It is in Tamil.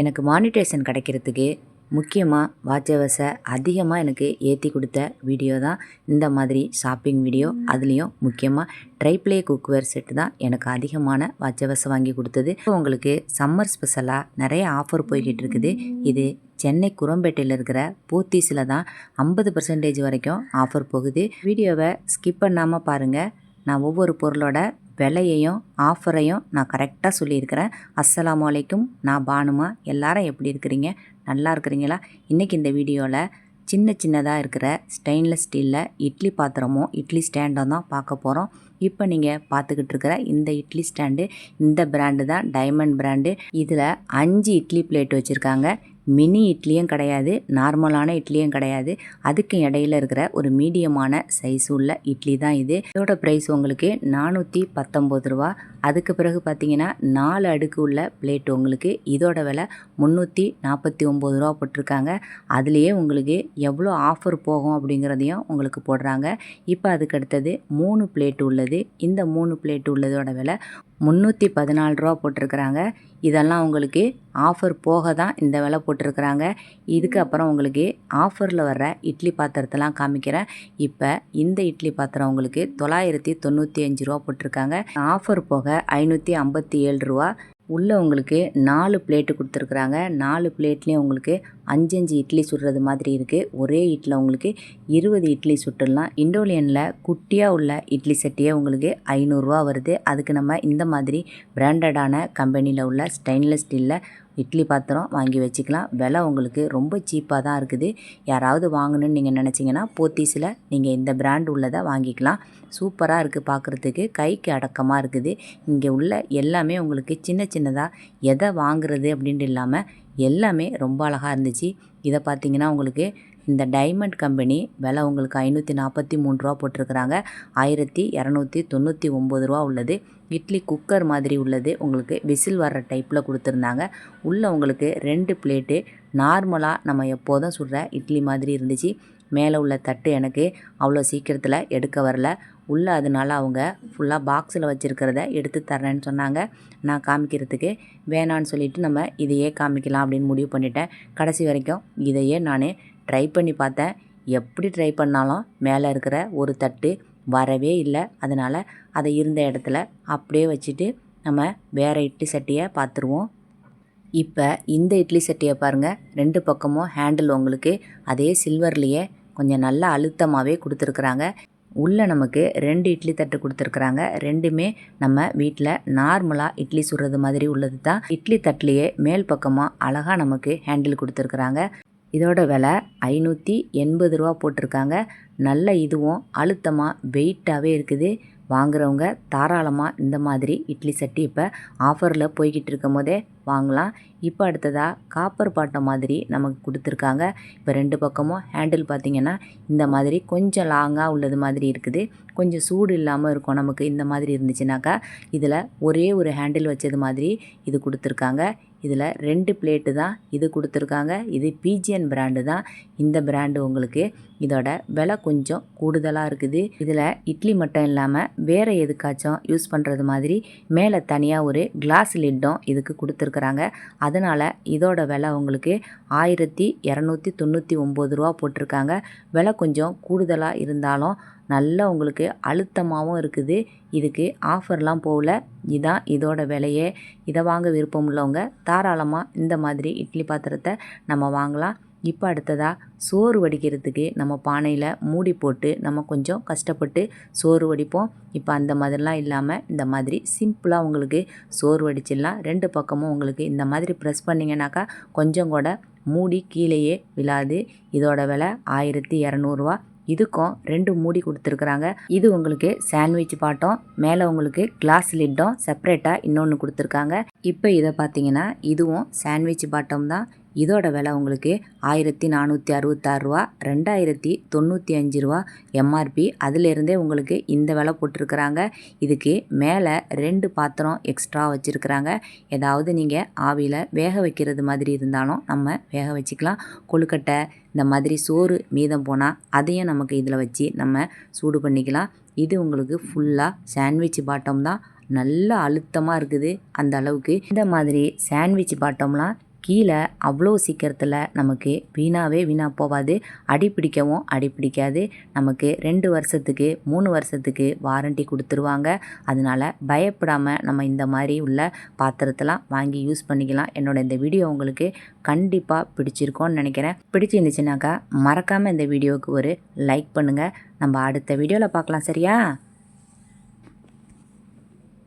எனக்கு மானிட்டேஷன் கிடைக்கிறதுக்கு முக்கியமாக வாட்ச் ஹவர்ஸை அதிகமாக எனக்கு ஏற்றி கொடுத்த வீடியோ தான் இந்த மாதிரி ஷாப்பிங் வீடியோ அதுலேயும் முக்கியமாக ட்ரைப்ளே குக்வேர் செட்டு தான் எனக்கு அதிகமான வாட்ச் ஹவர்ஸை வாங்கி கொடுத்தது. உங்களுக்கு சம்மர் ஸ்பெஷலாக நிறைய ஆஃபர் போய்கிட்டு இருக்குது. இது சென்னை குரம்பேட்டையில் இருக்கிற போத்தீஸில் தான் ஐம்பது பர்சன்டேஜ் வரைக்கும் ஆஃபர் போகுது. வீடியோவை ஸ்கிப் பண்ணாமல் பாருங்கள் நான் ஒவ்வொரு பொருளோட விலையையும் ஆஃபரையும் நான் கரெக்டாக சொல்லியிருக்கிறேன். அஸ்லாம் வலைக்கும் நான் பானுமா? எல்லாரும் எப்படி இருக்கிறீங்க? நல்லா இருக்கிறீங்களா? இன்றைக்கி இந்த வீடியோவில் சின்ன சின்னதாக இருக்கிற ஸ்டெயின்லெஸ் ஸ்டீலில் இட்லி பாத்திரமும் இட்லி ஸ்டாண்டும் தான் பார்க்க போகிறோம் இப்போ நீங்கள் பார்த்துக்கிட்டு இருக்கிற இந்த இட்லி ஸ்டாண்டு இந்த பிராண்டு தான் டைமண்ட் பிராண்டு இதில் அஞ்சு இட்லி பிளேட் வச்சுருக்காங்க. மினி இட்லியும் கிடையாது நார்மலான இட்லியும் கிடையாது. அதுக்கு இடையில இருக்கிற ஒரு மீடியமான சைஸ் உள்ள இட்லி தான் இது. இதோட ப்ரைஸ் உங்களுக்கு நானூற்றி பத்தொம்பது ரூபா. அதுக்கு பிறகு பார்த்தீங்கன்னா நாலு அடுக்கு உள்ள பிளேட் உங்களுக்கு இதோட விலை முந்நூற்றி நாற்பத்தி ஒம்பது ரூபா போட்டிருக்காங்க. அதுலேயே உங்களுக்கு எவ்வளோ ஆஃபர் போகும் அப்படிங்கிறதையும் உங்களுக்கு போடுறாங்க. இப்போ அதுக்கு அடுத்தது மூணு பிளேட் உள்ளது. இந்த மூணு பிளேட் உள்ளதோட விலை முந்நூற்றி பதினாலு ரூபா போட்டிருக்கிறாங்க. இதெல்லாம் உங்களுக்கு ஆஃபர் போக தான் இந்த விலை போட்டிருக்கிறாங்க. இதுக்கு அப்புறம் உங்களுக்கு ஆஃபரில் வர்ற இட்லி பாத்திரத்தெல்லாம் காமிக்கிறேன். இப்போ இந்த இட்லி பாத்திரம் உங்களுக்கு தொள்ளாயிரத்தி தொண்ணூற்றி அஞ்சு ரூபா போட்டிருக்காங்க. ஆஃபர் போக ஐநூற்றி ஐம்பத்தி ஏழு ரூபா. உள்ளே உங்களுக்கு நாலு பிளேட்டு கொடுத்துருக்குறாங்க. நாலு பிளேட்லேயும் உங்களுக்கு அஞ்சஞ்சு இட்லி சுடுறது மாதிரி இருக்குது ஒரே இட்லியில் உங்களுக்கு இருபது இட்லி சுட்டுடலாம். இண்டோலியனில் குட்டியாக உள்ள இட்லி சட்டியே உங்களுக்கு ஐநூறுரூவா வருது. அதுக்கு நம்ம இந்த மாதிரி பிராண்டடான கம்பெனியில் உள்ள ஸ்டெயின்லெஸ் ஸ்டீலில் இட்லி பாத்திரம் வாங்கி வச்சுக்கலாம். விலை உங்களுக்கு ரொம்ப சீப்பாக தான் இருக்குது. யாராவது வாங்கணும்னு நீங்கள் நினச்சிங்கன்னா போத்தீஸில் நீங்கள் இந்த பிராண்ட் உள்ளதை வாங்கிக்கலாம். சூப்பராக இருக்குது பார்க்குறதுக்கு கைக்கு அடக்கமாக இருக்குது. இங்கே உள்ள எல்லாமே உங்களுக்கு சின்ன சின்னதாக எதை வாங்குறது அப்படின்ட்டு இல்லாமல் எல்லாமே ரொம்ப அழகாக இருந்துச்சு. இதை பார்த்தீங்கன்னா உங்களுக்கு இந்த டைமண்ட் கம்பெனி விலை உங்களுக்கு ஐநூற்றி நாற்பத்தி மூணு ரூபா போட்டிருக்கிறாங்க. ஆயிரத்தி இரநூத்தி தொண்ணூற்றி ஒம்பது ரூபா உள்ளது. இட்லி குக்கர் மாதிரி உள்ளது. உங்களுக்கு விசில் வர்ற டைப்பில் கொடுத்துருந்தாங்க. உள்ளே உங்களுக்கு ரெண்டு பிளேட்டு நார்மலாக நம்ம எப்போதும் சுடுற இட்லி மாதிரி இருந்துச்சு. மேலே உள்ள தட்டு எனக்கு அவ்வளோ சீக்கிரத்தில் எடுக்க வரல. உள்ளே அதனால அவங்க ஃபுல்லாக பாக்ஸில் வச்சுருக்கிறத எடுத்து தரேன்னு சொன்னாங்க. நான் காமிக்கிறதுக்கு வேணான்னு சொல்லிவிட்டு நம்ம இதையே காமிக்கலாம் அப்படின்னு முடிவு பண்ணிட்டேன். கடைசி வரைக்கும் இதையே நான் ட்ரை பண்ணி பார்த்தேன். எப்படி ட்ரை பண்ணாலும் மேலே இருக்கிற ஒரு தட்டு வரவே இல்லை. அதனால் அதை இருந்த இடத்துல அப்படியே வச்சுட்டு நம்ம வேறு இட்லி சட்டியை பார்த்துருவோம். இப்போ இந்த இட்லி சட்டியை பாருங்கள் ரெண்டு பக்கமும் ஹேண்டில் உங்களுக்கு அதே சில்வர்லேயே கொஞ்சம் நல்லா அழுத்தமாகவே கொடுத்துருக்குறாங்க. உள்ளே நமக்கு ரெண்டு இட்லி தட்டு கொடுத்துருக்குறாங்க. ரெண்டுமே நம்ம வீட்டில் நார்மலாக இட்லி சுடுறது மாதிரி உள்ளது தான் இட்லி தட்டுலேயே மேல் பக்கமாக அழகாக நமக்கு ஹேண்டில் கொடுத்துருக்குறாங்க. இதோட விலை ஐநூற்றி எண்பது ரூபா போட்டிருக்காங்க. நல்ல இதுவும் அழுத்தமாக வெயிட்டாகவே இருக்குது. வாங்குறவங்க தாராளமாக இந்த மாதிரி இட்லி சட்டி இப்போ ஆஃபரில் போய்கிட்டு இருக்கும் போதே வாங்கலாம். இப்போ அடுத்ததாக காப்பர் பாட்டை மாதிரி நமக்கு கொடுத்துருக்காங்க. இப்போ ரெண்டு பக்கமும் ஹேண்டில் பார்த்திங்கன்னா இந்த மாதிரி கொஞ்சம் லாங்காக உள்ளது மாதிரி இருக்குது. கொஞ்சம் சூடு இல்லாமல் இருக்கும் நமக்கு இந்த மாதிரி இருந்துச்சுனாக்கா இதில் ஒரே ஒரு ஹேண்டில் வச்சது மாதிரி இது கொடுத்துருக்காங்க. இதில் ரெண்டு பிளேட்டு தான் இது கொடுத்துருக்காங்க. இது பிஜிஎன் பிராண்டு தான். இந்த பிராண்டு உங்களுக்கு இதோட விலை கொஞ்சம் கூடுதலாக இருக்குது. இதில் இட்லி மட்டும் இல்லாமல் வேறு எதுக்காச்சும் யூஸ் பண்ணுறது மாதிரி மேலே தனியாக ஒரு கிளாஸ் லிட்டும் இதுக்கு கொடுத்துருக்குறாங்க. அதனால் இதோட விலை உங்களுக்கு ஆயிரத்தி இரநூத்தி தொண்ணூற்றி ஒம்பது ரூபா போட்டிருக்காங்க. விலை கொஞ்சம் கூடுதலாக இருந்தாலும் நல்லா உங்களுக்கு அழுத்தமாகவும் இருக்குது. இதுக்கு ஆஃபர்லாம் போகல. இதான் இதோட விலையே. இதை வாங்க விருப்பம் உள்ளவங்க தாராளமாக இந்த மாதிரி இட்லி பாத்திரத்தை நம்ம வாங்கலாம். இப்போ அடுத்ததாக சோறு வடிக்கிறதுக்கு நம்ம பானையில் மூடி போட்டு நம்ம கொஞ்சம் கஷ்டப்பட்டு சோறு வடிப்போம். இப்போ அந்த மாதிரிலாம் இல்லாமல் இந்த மாதிரி சிம்பிளாக உங்களுக்கு சோறு வடிச்சிடலாம். ரெண்டு பக்கமும் உங்களுக்கு இந்த மாதிரி ப்ரெஸ் பண்ணிங்கனாக்கா கொஞ்சம் கூட மூடி கீழேயே விழாது. இதோட விலை ஆயிரத்தி இரநூறுவா. இதுக்கும் ரெண்டு மூடி கொடுத்துருக்குறாங்க. இது உங்களுக்கு சாண்ட்விச் பாட்டம் மேலே உங்களுக்கு கிளாஸ் லிட்டும் செப்பரேட்டாக இன்னொன்று கொடுத்துருக்காங்க. இப்போ இதை பார்த்தீங்கன்னா இதுவும் சாண்ட்விச் பாட்டம் தான். இதோட விலை உங்களுக்கு ஆயிரத்தி நானூற்றி அறுபத்தாறு ரூபா ரெண்டாயிரத்தி தொண்ணூற்றி அஞ்சு ரூபா எம்ஆர்பி அதிலிருந்தே உங்களுக்கு இந்த விலை போட்டிருக்கிறாங்க. இதுக்கு மேலே ரெண்டு பாத்திரம் எக்ஸ்ட்ரா வச்சுருக்குறாங்க. ஏதாவது நீங்கள் ஆவியில் வேக வைக்கிறது மாதிரி இருந்தாலும் நம்ம வேக வச்சுக்கலாம். கொழுக்கட்டை இந்த மாதிரி சோறு மீதம் போனால் அதையும் நமக்கு இதில் வச்சு நம்ம சூடு பண்ணிக்கலாம். இது உங்களுக்கு ஃபுல்லாக சாண்ட்விச் பாட்டம் தான். நல்ல அழுத்தமாக இருக்குது அந்த அளவுக்கு. இந்த மாதிரி சாண்ட்விச் பாட்டம்லாம் கீழே அவ்வளோ சீக்கிரத்தில் நமக்கு வீணாகவே வீணாக போகாது அடி பிடிக்கவும் அடி பிடிக்காது. நமக்கு ரெண்டு வருஷத்துக்கு மூணு வருஷத்துக்கு வாரண்டி கொடுத்துருவாங்க. அதனால பயப்படாமல் நம்ம இந்த மாதிரி உள்ள பாத்திரத்தெல்லாம் வாங்கி யூஸ் பண்ணிக்கலாம். என்னோட இந்த வீடியோ உங்களுக்கு கண்டிப்பாக பிடிச்சிருக்கோன்னு நினைக்கிறேன். பிடிச்சிருந்துச்சுனாக்கா மறக்காமல் இந்த வீடியோவுக்கு ஒரு லைக் பண்ணுங்கள் நம்ம அடுத்த வீடியோவில் பார்க்கலாம் சரியா?